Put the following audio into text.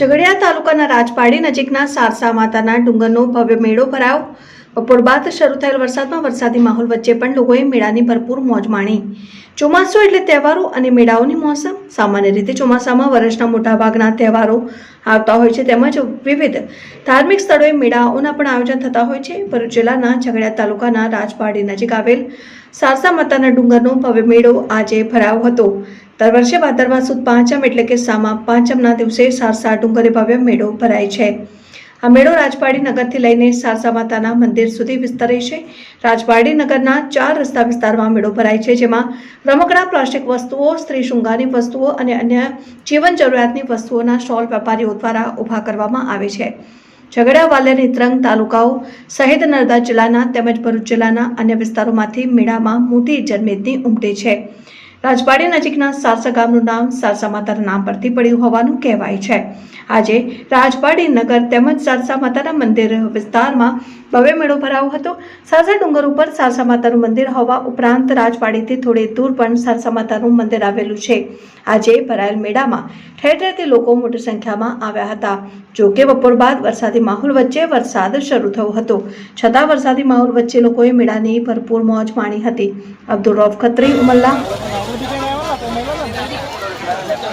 ઝઘડિયા તાલુકાના રાજપાડી નજીકના સારસા માતાના ડુંગરનો ભવ્ય મેળો ભરાયો. બપોર બાદ શરૂ થયેલ વરસાદમાં વરસાદી માહોલ વચ્ચે પણ લોકોએ મેળાની ભરપૂર મોજ માણી. ચોમાસું એટલે તહેવારો અને મેળાઓની મોસમ. સામાન્ય રીતે ચોમાસામાં વર્ષના મોટાભાગના તહેવારો આવતા હોય છે તેમજ વિવિધ ધાર્મિક સ્થળોએ મેળાઓના પણ આયોજન થતા હોય છે. ભરૂચ જિલ્લાના ઝઘડિયા તાલુકાના રાજપાડી નજીક આવેલ સારસા માતાના ડુંગરનો ભવ્ય મેળો આજે ભરાયો હતો. દર વર્ષે ભાદરવા સુદ પાંચમ એટલે કે સામા પાંચમના દિવસે સારસા ડુંગરે ભવ્ય મેળો ભરાય છે. આ મેળો રાજપાડી નગરથી લઈને સારસા માતાના મંદિર સુધી વિસ્તરે છે. રાજપાડી નગરના ચાર રસ્તા વિસ્તારમાં મેળો ભરાય છે, જેમાં રમકડા, પ્લાસ્ટિક વસ્તુઓ, સ્ત્રી શૃંગારની વસ્તુઓ અને અન્ય જીવન જરૂરિયાતની વસ્તુઓના સ્ટોલ વેપારીઓ દ્વારા ઊભા કરવામાં આવે છે. ઝઘડા વાલિયા નેત્રંગ તાલુકાઓ સહિત નર્મદા જિલ્લાના તેમજ ભરૂચ જિલ્લાના અન્ય વિસ્તારોમાંથી મેળામાં મોટી જનમેદની ઉમટે છે. રાજપાડી નજીકના સારસા ગામનું નામ સારસા માતાના નામ પરથી પડ્યું હોવાનું કહેવાય છે. આજે રાજપાડી નગર તેમજ સારસા માતાના મંદિર વિસ્તારમાં ભવ્ય મેળો ભરાયો હતો. સારસા ડુંગર ઉપર સારસા માતાનું મંદિર હોવા ઉપરાંત રાજપાડીથી થોડે દૂર પણ સારસા માતાનું મંદિર આવેલું છે. આજે ભરાયેલ મેળામાં ઠેર ઠેરથી લોકો મોટી સંખ્યામાં આવ્યા હતા. જો કે બપોર બાદ વરસાદી માહોલ વચ્ચે વરસાદ શરૂ થયો હતો. છતાં વરસાદી માહોલ વચ્ચે લોકોએ મેળાની ભરપૂર મોજ માણી હતી. અબ્દુલ રૌફ ખત્રી, ઉમલ્લા